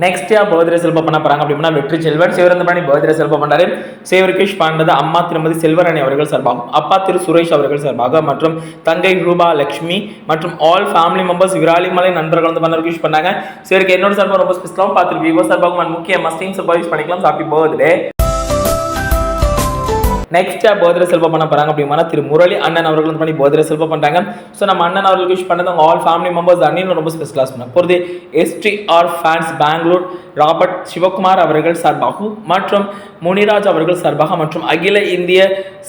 Next யா birthday செல்வம் பண்ண போறாங்க அப்படின்னா வெற்றி செல்வன் சிவரந்தபாணி பர்த்டே செல்வம் பண்ணாரு சிவரிகேஷ் பாண்டது அம்மா திருமதி செல்வரணி அவர்கள் சார்பாகவும் அப்பா திரு சுரேஷ் அவர்கள் சார்பாக மற்றும் தங்கை ரூபா லக்ஷ்மி மற்றும் ஆல் ஃபேமிலி மெம்பர்ஸ் விராலிமலை நண்பர்கள் வந்து பண்ண விஷ் பண்ணாங்க. சிவருக்கு என்னோட சார்பாக ரொம்ப ஸ்பெஷலாகவும் பார்த்துருக்கு விவோ சார்பாகவும் முக்கிய மஸ்டிங் சார்பாக யூஸ் பண்ணிக்கலாம். ஹாப்பி பர்த்டே நெக்ஸ்ட்டாக போதிர செல்வம் பண்ண போகிறாங்க அப்படின்னா திரு முரளி அண்ணன் அவர்கள் வந்து பண்ணி போதிர செல்வம் பண்ணுறாங்க ஸோ நம்ம அண்ணன் அவர்களுக்கு விஷ் பண்ணது அவங்க ஆல் ஃபேமிலி மெம்பர்ஸ் அண்ணன் ரொம்ப ஸ்பெஷலாக பண்ண போகிறது STR fans Bangalore Robert Sivakumar அவர்கள் சார்பாகவும் மற்றும் முனிராஜ் அவர்கள் சார்பாக மற்றும் அகில இந்திய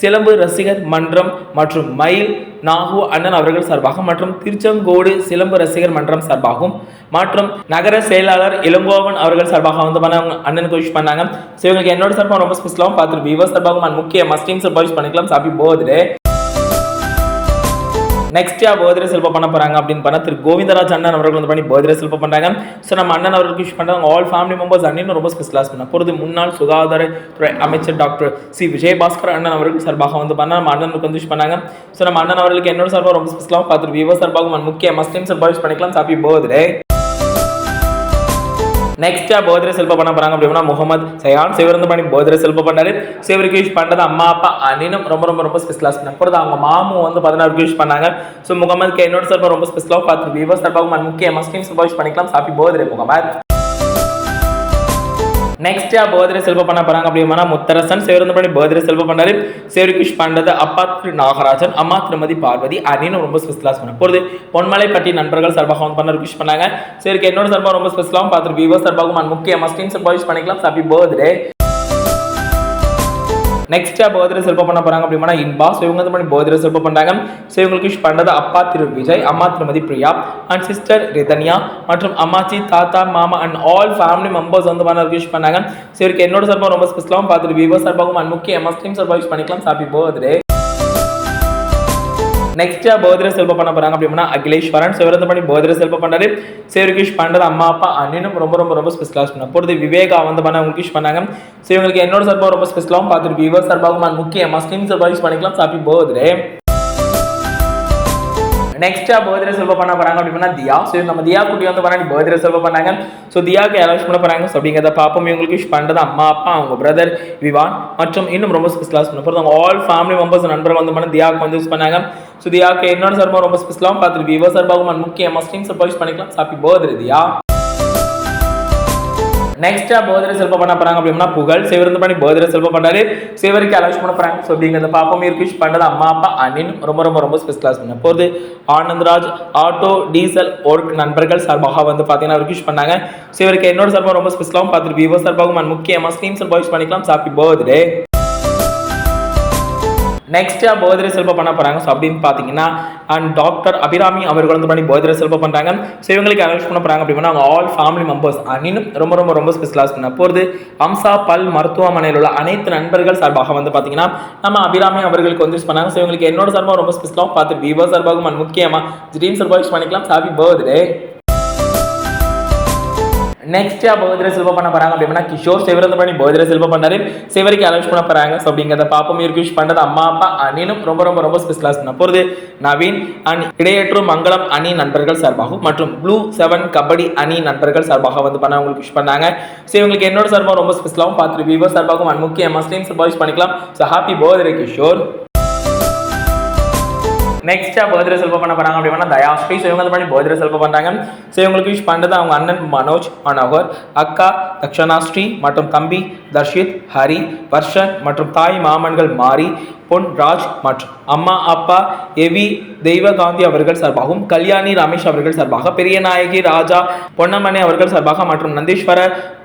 சிலம்பு ரசிகர் மன்றம் மற்றும் மயில் நாகு அண்ணன் அவர்கள் சார்பாக மற்றும் திருச்செங்கோடு சிலம்பு ரசிகர் மன்றம் சார்பாகவும் மற்றும் நகர செயலாளர் இளங்கோவன் அவர்கள் சார்பாக வந்து பண்ண அவங்க அண்ணனுக்கு விஷ் பண்ணாங்க. ஸோ இவங்களுக்கு என்னோட சார்பாக ரொம்ப ஸ்பெஷலாகவும் பார்த்துட்டு விவோ சார்பாகவும் முக்கியமாக மஸ்டிங் சார்பாக பண்ணிக்கலாம். ஹாப்பி பர்த்டே நெக்ஸ்ட் யா பர்த்டே செல்ப பண்ண போறாங்க அப்படின்னு பார்த்தா திரு கோவிந்தராஜ் அண்ணன் அவர்கள் வந்து பண்ணி பர்த்டே செல்ப பண்றாங்க. ஸோ நம்ம அண்ணன் அவர்களுக்கு விஷ் பண்ணுறாங்க ஆல் ஃபேமிலி மெம்பர்ஸ் அண்ணன் ரொம்ப ஸ்பெஷலாக பண்ண. போகிறது முன்னாள் சுகாதாரத்துறை அமைச்சர் டாக்டர் சி. விஜயபாஸ்கர் அண்ணன் அவர்கள் சார்பாக வந்து பண்ணா நம்ம அண்ணனுக்கு வந்து விஷ் பண்ணாங்க. ஸோ நம்ம அண்ணன் அவர்களுக்கு என்னோட சார்பாக ரொம்ப ஸ்பெஷலாக பார்த்துட்டு விவோ சார்பாக முக்கிய மஸ்லிம் சார்பாக விஷ் பண்ணிக்கலாம். ஹாப்பி பர்த்டே நெக்ஸ்ட்டாக போதிர செல்ப பண்ண போகிறாங்க அப்படின்னா முகமது சயான் சிவருந்து பண்ணி போதிர செல்ப பண்ணாரு. சிவருக்கு யூஸ் பண்ணுறது அம்மா அப்பா அண்ணனும் ரொம்ப ரொம்ப ரொம்ப ஸ்பெஷலாக அப்புறம் அவங்க மாமும் வந்து பதினாறு யூஸ் பண்ணாங்க. ஸோ முகமதுக்கு என்னோட சார்பாக ரொம்ப ஸ்பெஷலாக பார்த்து விவோ சார்பாகவும் முக்கிய மஸ்லிம் சார்பாக பண்ணிக்கலாம். Happy birthday Muhammad. Next birthday செல்வ பண்ண போறாங்க அப்படின்னா முத்தரசன் சிவரந்தபடி பர்த்டே செல்வ பண்ணாரு சேருகிஷ் பாண்டது அப்பா திரு நாகராஜன் அம்மா திருமதி பார்வதி அண்ணனும் ரொம்ப ஸ்பெஷலாக சொன்ன போகிறது பொன்மலைப்பட்டி நண்பர்கள் சார்பாக வந்து பண்ண விஷ் பண்ணாங்க. சரி என்னோட சார்பாக ரொம்ப ஸ்பெஷலாகவும் பார்த்துருக்கு விவோ சார்பாகவும் முக்கியமாக முக்கிய மஸ்டிங் சார்பாக விஷ் பண்ணிக்கலாம். ஹாப்பி பர்த்டே நெக்ஸ்ட் பர்த்டே செல்ப பண்ண போறாங்க அப்படின்னா இன்பா. ஸோ இவங்க வந்து பண்ணி பர்த்டே செல்ப பண்றாங்க. ஸோ இவங்களுக்கு விஷ் பண்றது அப்பா திரு விஜய் அம்மா திருமதி பிரியா அண்ட் சிஸ்டர் ரிதன்யா மற்றும் அம்மாச்சி தாத்தா மாமா அண்ட் ஆல் ஃபேமிலி மெம்பர்ஸ் வந்து பண்ண விஷ் பண்ணாங்க. ஸோ இவருக்கு என்னோட சார்பாக ரொம்ப ஸ்பெஷலாகவும் பார்த்துட்டு விவோ சார்பாகவும் அண்ட் முக்கிய முஸ்லீம் சார்பாக விஷ் பண்ணிக்கலாம். ஹாப்பி பர்த்டே நெக்ஸ்ட் பர்த்டே செல்ப பண்ண போறாங்க அப்படின்னா அகிலேஸ்வரன் சிவரந்த பண்ணி பர்த்டே செல்ப பண்ணாரு சிவகிஷ் பண்றது அம்மா அப்பா அண்ணனும் ரொம்ப ரொம்ப ரொம்ப ஸ்பெஷலாக பண்ண போகிறது விவேகா வந்து பண்ண அவங்க விஷ் பண்ணாங்க. ஸோ இவங்களுக்கு என்னோட சார்பாக ரொம்ப ஸ்பெஷலாகவும் பார்த்துட்டு விவோ சார்பாகவும் முக்கிய மஸ்லிம் சார்பாக யூஸ் பண்ணிக்கலாம். ஹாப்பி பர்த்டே நெக்ஸ்டா பர்த்டே செல்வ பண்ண போறாங்க அப்படின்னா தியா. ஸோ நம்ம தியா குட்டி வந்து பண்ணி பர்த்டே செல்வ பண்ணாங்க. ஸோ தியாக்கு யாராவது பண்ண போறாங்க. ஸோ அப்படிங்கிறத பாப்போம் இவங்களுக்கு விஷ் பண்றது அம்மா அப்பா அவங்க பிரதர் விவான் மற்றும் இன்னும் ரொம்ப ஸ்பெஷலாக பண்ண போகிறது அவங்க ஆல் ஃபேமிலி மெம்பர்ஸ் நண்பர் வந்து பண்ண தியாக்கு வந்து யூஸ் பண்ணாங்க. ஸோ தியாக்கு என்னோட சார்பாக ரொம்ப ஸ்பெஷலாகவும் பார்த்துருக்கு விவோ சார்பாகவும் முக்கியமாக முக்கிய சப்போஸ் பண்ணிக்கலாம். Happy birthday Diya. நெக்ஸ்டா பர்த்டே செல்வம் பண்ண போறாங்க அப்படின்னா புகழ். சிவருந்து பண்ணி பர்த்டே செல்ப பண்ணாரு சிவருக்கு அலௌஸ் பண்ண போறாங்க. ஸோ அப்படிங்கிறத பாப்போம் இருக்கு பண்ணது அம்மா அப்பா அண்ணன். ரொம்ப ரொம்ப ரொம்ப ஸ்பெஷலாக பண்ண போகுது. ஆனந்த்ராஜ் ஆட்டோ டீசல் ஒர்க் நண்பர்கள் சார்பாக வந்து பார்த்தீங்கன்னா ரிக்யூஷ் பண்ணாங்க. சிவருக்கு என்னோட சார்பாக ரொம்ப ஸ்பெஷலாகவும் பார்த்துட்டு விவோ சார்பாகவும் முக்கியமாக முக்கிய மஸ்லீம் சார்பாக பண்ணிக்கலாம். ஹாப்பி பர்த்டே நெக்ஸ்ட்டாக பர்த்டே செல்ப பண்ண போகிறாங்க ஸோ அப்படின்னு பார்த்தீங்கன்னா அண்ட் டாக்டர் அபிராமி அவர்கள் வந்து பண்ணி பர்த்டே செல்ப பண்ணுறாங்க ஸோ இவங்களுக்கு அரேஞ்ச் பண்ண போகிறாங்க அப்படின்னா அவங்க ஆல் ஃபேமிலி மெம்பர்ஸ் அண்ணினும் ரொம்ப ரொம்ப ரொம்ப ஸ்பெஷலாக பண்ண போகிறது அம்சா பல் மருத்துவமனையில் உள்ள அனைத்து நண்பர்கள் சார்பாக வந்து பார்த்தீங்கன்னா நம்ம அபிராமி அவர்களுக்கு வந்து பண்ணாங்க. ஸோ இவங்களுக்கு என்னோட சார்பாக ரொம்ப ஸ்பெஷலாக பார்த்து விவோ சார்பாகவும் அண்ட் முக்கியமாக ட்ரீம் சார்பாக யூஸ் பண்ணிக்கலாம். ஹாப்பி பர்த்டே நெக்ஸ்ட் பர்த்டே செல்வ பண்ண போறாங்க அப்படின்னா கிஷோர் சிவரந்த பண்ணி பர்த்டே செல்வ பண்ணாரு சிவருக்கு அலௌஸ் பண்ண போறாங்க. ஸோ அப்படிங்கிறத பாப்பம் இருக்கு விஷ் பண்றது அம்மா அப்பா அண்ணனும் ரொம்ப ரொம்ப ரொம்ப ஸ்பெஷலாக பண்ண போகிறது நவீன் அண்ட் இடையற்று மங்களம் அணி நண்பர்கள் சார்பாகவும் மற்றும் ப்ளூ செவன் கபடி அணி நண்பர்கள் சார்பாக வந்து பண்ண அவங்களுக்கு விஷ் பண்ணாங்க. ஸோ இவங்களுக்கு என்னோட சார்பாக ரொம்ப ஸ்பெஷலாகவும் பார்த்துட்டு விவர் சார்பாகவும் அண்ட் முக்கிய மஸ்லிம் சார்பாக பண்ணிக்கலாம். So happy birthday Kishore. நெக்ஸ்ட்டாக பர்த்டே செல்ப பண்ண போகிறாங்க அப்படின்னா தயாஸ்ரீ. ஸோ இவங்க பண்ணி பர்த்டே செல்ப பண்றாங்க. ஸோ இவங்களுக்கு விஷ் பண்றது அவங்க அண்ணன் மனோஜ் மனோகர் அக்கா தக்ஷணாஸ்ரீ மற்றும் தம்பி தர்ஷித் ஹரி வர்ஷன் மற்றும் தாய் மாமன்கள் மாரி. பொன் ராஜ் மற்றும் அம்மா அப்பா எவி தெய்வகாந்தி அவர்கள் சார்பாகவும் கல்யாணி ரமேஷ் அவர்கள் சார்பாக பெரியநாயகி ராஜா பொன்னமணி அவர்கள் சார்பாக மற்றும் நந்தீஸ்வர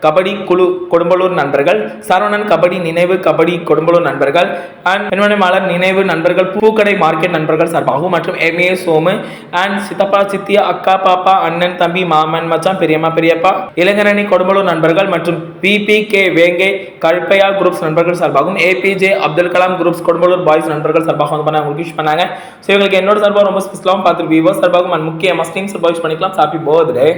கபடி குழு கொடும்பலூர் நண்பர்கள் சரவணன் கபடி நினைவு கபடி கொடும்பலூர் நண்பர்கள் அண்ட் பெண்மணி மலர் நினைவு நண்பர்கள் பூக்கடை மார்க்கெட் நண்பர்கள் சார்பாகவும் மற்றும் எம்ஏ சோமு அண்ட் சித்தப்பா சித்தியா அக்கா பாப்பா அண்ணன் தம்பி மாமன் மச்சான் பெரியம்மா பெரியப்பா இளைஞரணி கொடும்பலூர் நண்பர்கள் மற்றும் பிபி கே வேங்கை கல்பையா குரூப்ஸ் நண்பர்கள் சார்பாகவும் APJ Abdul Kalam groups Kodumbalur boys நண்பர்கள் சார்பாக வந்து பண்ண உங்களுக்கு விஷ் பண்ணாங்க. ஸோ இவங்களுக்கு என்னோட சார்பாக ரொம்ப ஸ்பெஷலாகவும் பார்த்துட்டு விவோ சார்பாகவும் and முக்கிய மஸ்லிம் சார்பாக விஷ் பண்ணிக்கலாம். Happy birthday